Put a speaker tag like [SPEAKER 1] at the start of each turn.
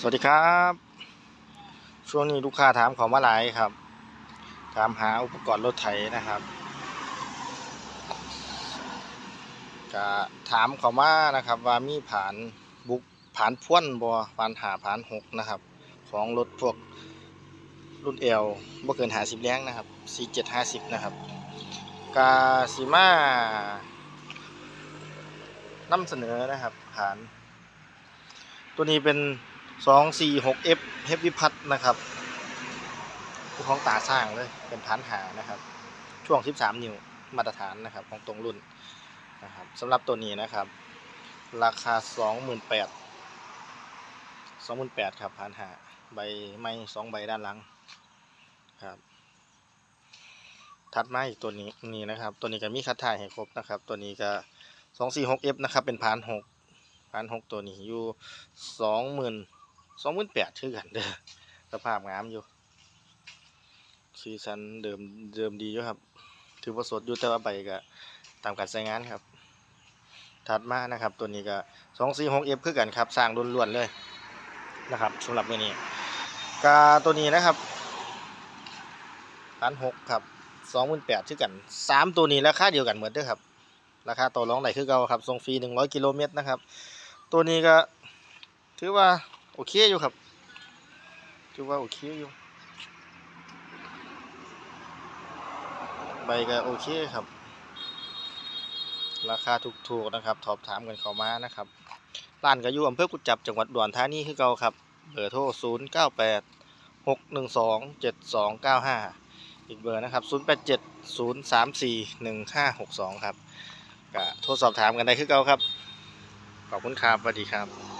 [SPEAKER 1] สวัสดีครับ ช่วงนี้ลูกค้าถามขอมาหลายครับ ถามหาอุปกรณ์รถไถนะครับก็ถามเขามานะครับว่ามีผ่านบุกผ่านพ่วนบ่ผ่านหาผ่านหกนะครับ ของรถพวกรุ่นเอลบ่เกินหาสิบแรงนะครับสี่เจ็ดห้าสิบนะครับกาสิมานำเสนอนะครับ ผ่าน ตัวนี้เป็น 246F เฮฟวิพัทนะครับของตาสร้างเลยเป็นฐานหานะครับ ช่วง 13 นิ้วมาตรฐานนะครับของตรงรุ่นนะครับสำหรับตัวนี้นะครับ ราคา 28,000 28,000ครับฐานหาใบไม้สองใบด้านหลังครับถัดมาอีกตัวนี้นี่นะครับ ตัวนี้ก็มีคัดถ่ายให้ครบนะครับ ตัวนี้ก็ 246F นะครับเป็นพานหกพันหกตัวนี้อยู่สองหมื่น สองหมื่นแปดชื่อกันเด้อสภาพงามอยู่สีสันเดิมเดิมดีอยู่ครับ ถือว่าสดอยู่แต่ว่าใบก็ตามการใช้งานครับ ถัดมานะครับ ตัวนี้ก็สองสี่หกเอฟคือกันครับสร้างล้วนๆเลยนะครับสำหรับมือนี้กาตัวนี้นะครับพันหกครับสองหมื่นแปดชื่อกันสามตัวนี้ราคาเดียวกันเหมือนเด้อครับราคาต่อรองไหนคือเก่าครับส่งฟรีหนึ่งร้อยกิโลเมตรนะครับ ตัวนี้ก็ถือว่า โอเคอยู่ครับถือว่าโอเคอยู่ใบก็โอเคครับ ราคาถูกๆนะครับสอบถามกันเข้ามานะครับร้านก็อยู่อำเภอกุจับจังหวัดอุดรธานีคือเก่าครับเบอร์โทร 0 9 8 6 1 2 7 2 9 5 อีกเบอร์นะครับ 0 8 7 0 3 4 1 5 6 2 ครับก็โทรสอบถามกันได้คือเก่าครับ ขอบคุณครับสวัสดีครับ